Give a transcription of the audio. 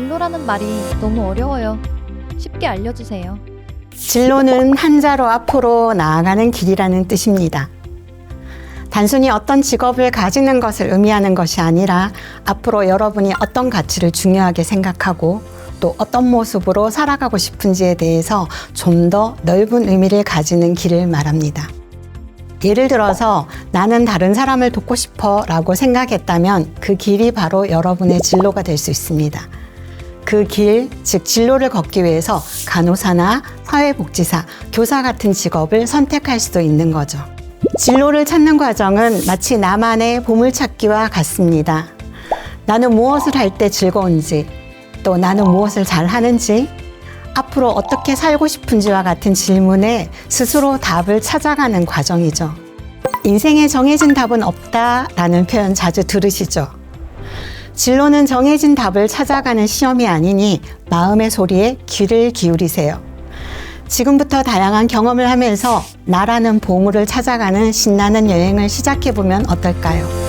진로라는 말이 너무 어려워요. 쉽게 알려주세요. 진로는 한자로 앞으로 나아가는 길이라는 뜻입니다. 단순히 어떤 직업을 가지는 것을 의미하는 것이 아니라 앞으로 여러분이 어떤 가치를 중요하게 생각하고 또 어떤 모습으로 살아가고 싶은지에 대해서 좀 더 넓은 의미를 가지는 길을 말합니다. 예를 들어서 나는 다른 사람을 돕고 싶어 라고 생각했다면 그 길이 바로 여러분의 진로가 될 수 있습니다. 그 길, 즉 진로를 걷기 위해서 간호사나 사회복지사, 교사 같은 직업을 선택할 수도 있는 거죠. 진로를 찾는 과정은 마치 나만의 보물찾기와 같습니다. 나는 무엇을 할 때 즐거운지, 또 나는 무엇을 잘 하는지, 앞으로 어떻게 살고 싶은지와 같은 질문에 스스로 답을 찾아가는 과정이죠. 인생에 정해진 답은 없다라는 표현 자주 들으시죠? 진로는 정해진 답을 찾아가는 시험이 아니니 마음의 소리에 귀를 기울이세요. 지금부터 다양한 경험을 하면서 나라는 보물을 찾아가는 신나는 여행을 시작해보면 어떨까요?